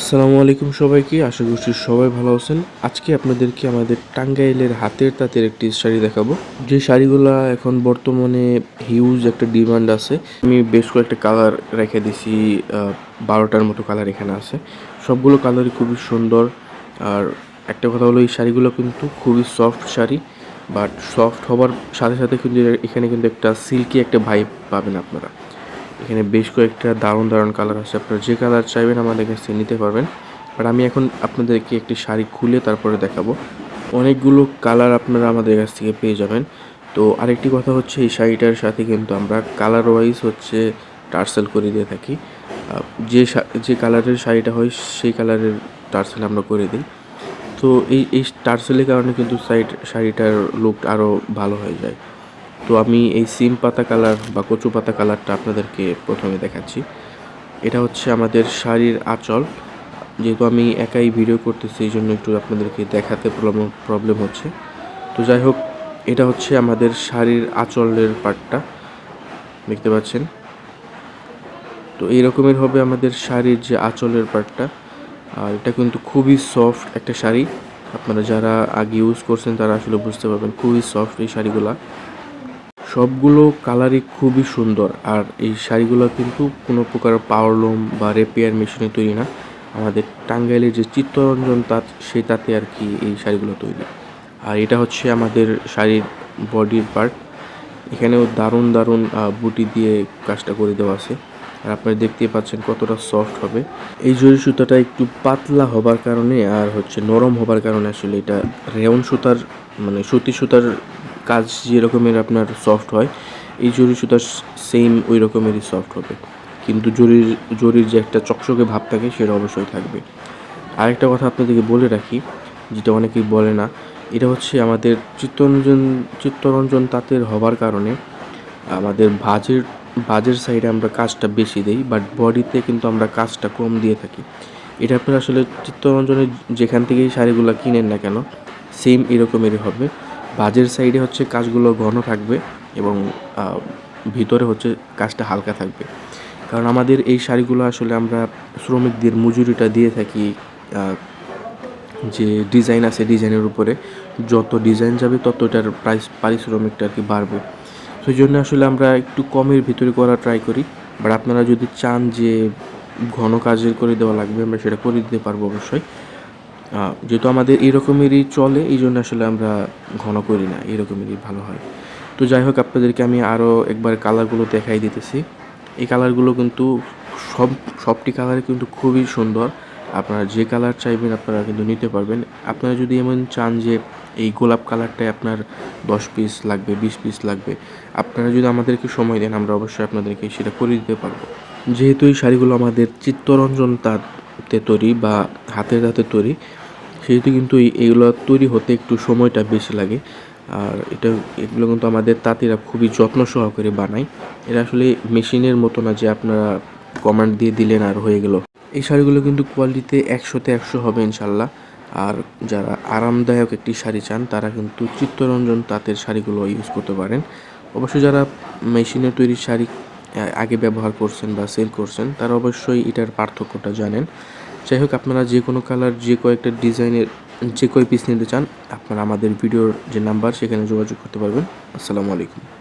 আসসালামু আলাইকুম সবাইকে, আশা করছি সবাই ভালো আছেন। আজকে আপনাদেরকে আমাদের টাঙ্গাইলের হাতের তাঁতের একটি শাড়ি দেখাবো। যে শাড়িগুলো এখন বর্তমানে হিউজ একটা ডিমান্ড আছে, আমি বেশ কয়েকটা কালার রেখে দিছি বারোটার মতো কালার এখানে আছে। সবগুলো কালারই খুবই সুন্দর, আর একটা কথা হলো, এই শাড়িগুলো কিন্তু খুবই সফট শাড়ি বাট সফট হবার সাথে সাথে কিন্তু এখানে কিন্তু একটা সিল্কি একটা ভাইব পাবেন আপনারা। এখানে বেশ কয়েকটা দারুণ দারুণ কালার আছে। আপনারা যে কালার চাইবেন আমাদের কাছ নিতে পারবেন। বাট আমি এখন আপনাদেরকে একটি শাড়ি খুলে তারপরে দেখাবো। অনেকগুলো কালার আপনারা আমাদের কাছ থেকে পেয়ে যাবেন। তো আরেকটি কথা হচ্ছে, এই শাড়িটার সাথে কিন্তু আমরা কালার ওয়াইজ হচ্ছে টার্সেল করে দিয়ে থাকি। যে যে কালারের শাড়িটা হয়, সেই কালারের টার্সেল আমরা করে দিই। তো এই এই টার্সেলের কারণে কিন্তু সাইড শাড়িটার লুক আরও ভালো হয়ে যায়। তো আমি এই সিম পাতা কালার বা কচু পাতা কালারটা আপনাদেরকে প্রথমে দেখাচ্ছি। এটা হচ্ছে আমাদের শাড়ির আঁচল। যেহেতু আমি একাই ভিডিও করতেছি, এই জন্য একটু আপনাদেরকে দেখাতে প্রবলেম প্রবলেম হচ্ছে। তো যাই হোক, এটা হচ্ছে আমাদের শাড়ির আঁচলের পার্টটা দেখতে পাচ্ছেন? তো এই রকমের হবে আমাদের শাড়ির যে আঁচলের পার্টটা আর এটা কিন্তু খুবই সফট একটা শাড়ি। আপনারা যারা আগে ইউজ করছেন, তারা আসলে বুঝতে পারবেন খুবই সফট এই শাড়িগুলা। সবগুলো কালারই খুবই সুন্দর। আর এই শাড়িগুলো কিন্তু কোনো প্রকার পাওয়ার পাওয়ারলুম বা রেপিয়ার মেশিনে তৈরি না। আমাদের টাঙ্গাইলের যে চিত্তরঞ্জন তাঁত, সেই তাতে আর কি এই শাড়িগুলো তৈরি। আর এটা হচ্ছে আমাদের শাড়ির বডির পার্ট এখানেও দারুণ দারুণ বুটি দিয়ে কাজটা করে দেওয়া আছে। আর আপনারা দেখতেই পাচ্ছেন কতটা সফট হবে। এই জরি সুতাটা একটু পাতলা হবার কারণে আর হচ্ছে নরম হবার কারণে আসলে এটা রেওন সুতার মানে সুতি সুতার কাজ যেরকমের আপনার সফট হয়, এই জরি সুতার সেম ওই রকমেরই সফট হবে। কিন্তু জরির জরির যে একটা চকচকে ভাব থাকে, সেটা অবশ্যই থাকবে। আরেকটা কথা আপনাদেরকে বলে রাখি, যেটা অনেকেই বলে না, এটা হচ্ছে আমাদের চিত্তরঞ্জন চিত্তরঞ্জন তাঁতের হবার কারণে আমাদের ভাজের ভাজের সাইডে আমরা কাজটা বেশি দিই বাট বডিতে কিন্তু আমরা কাজটা কম দিয়ে থাকি। এটা আপনারা আসলে চিত্তরঞ্জনের যেখান থেকেই শাড়িগুলো কিনেন না কেন সেম এরকমেরই হবে। ভাজের সাইডে হচ্ছে কাজগুলো ঘন থাকবে এবং ভিতরে হচ্ছে কাজটা হালকা থাকবে। কারণ আমাদের এই শাড়িগুলো আসলে আমরা শ্রমিকদের মজুরিটা দিয়ে থাকি যে ডিজাইন আছে ডিজাইনের উপরে। যত ডিজাইন যাবে তত এটার প্রাইস পারিশ্রমিকটা আর কি বাড়বে। সেই জন্য আসলে আমরা একটু কমের ভিতরে করা ট্রাই করি। বাট আপনারা যদি চান যে ঘন কাজের করে দেওয়া লাগবে, আমরা সেটা করে দিতে পারব অবশ্যই। যেহেতু আমাদের এরকমেরই চলে এই জন্য আসলে আমরা ঘন করি না, এরকমেরই ভালো হয়। তো যাই হোক, আপনাদেরকে আমি আরও একবার কালারগুলো দেখাই দিতেছি। এই কালারগুলো কিন্তু সব, সবটি কালারই কিন্তু খুবই সুন্দর। আপনারা যে কালার চাইবেন আপনারা কিন্তু নিতে পারবেন। আপনারা যদি এমন চান যে এই গোলাপ কালারটাই আপনার দশ পিস লাগবে, বিশ পিস লাগবে, আপনারা যদি আমাদেরকে সময় দেন, আমরা অবশ্যই আপনাদেরকে সেটা করে দিতে পারব। যেহেতু এই শাড়িগুলো আমাদের চিত্তরঞ্জন তাঁতে তৈরি বা হাতের হাতে তৈরি, সেহেতু কিন্তু এইগুলো তৈরি হতে একটু সময়টা বেশি লাগে। আর এটা, এগুলো কিন্তু আমাদের তাঁতিরা খুবই যত্ন সহকারে বানায়। এটা আসলে মেশিনের মতো না যে আপনারা কমান্ড দিয়ে দিলেন আর হয়ে গেল। এই শাড়িগুলো কিন্তু কোয়ালিটিতে একশোতে একশো হবে ইনশাল্লাহ আর যারা আরামদায়ক একটি শাড়ি চান, তারা কিন্তু চিত্তরঞ্জন তাঁতের শাড়িগুলো ইউজ করতে পারেন। অবশ্যই যারা মেশিনে তৈরি শাড়ি আগে ব্যবহার করছেন বা সেল করছেন, তারা অবশ্যই এটার পার্থক্যটা জানেন। যাই হোক, আপনারা যে কোনো কালার যে কয়েকটা ডিজাইনের যে কয় পিস নিতে চান, আপনারা আমাদের ভিডিওর যে নাম্বার সেখানে যোগাযোগ করতে পারবেন। আসসালামু আলাইকুম।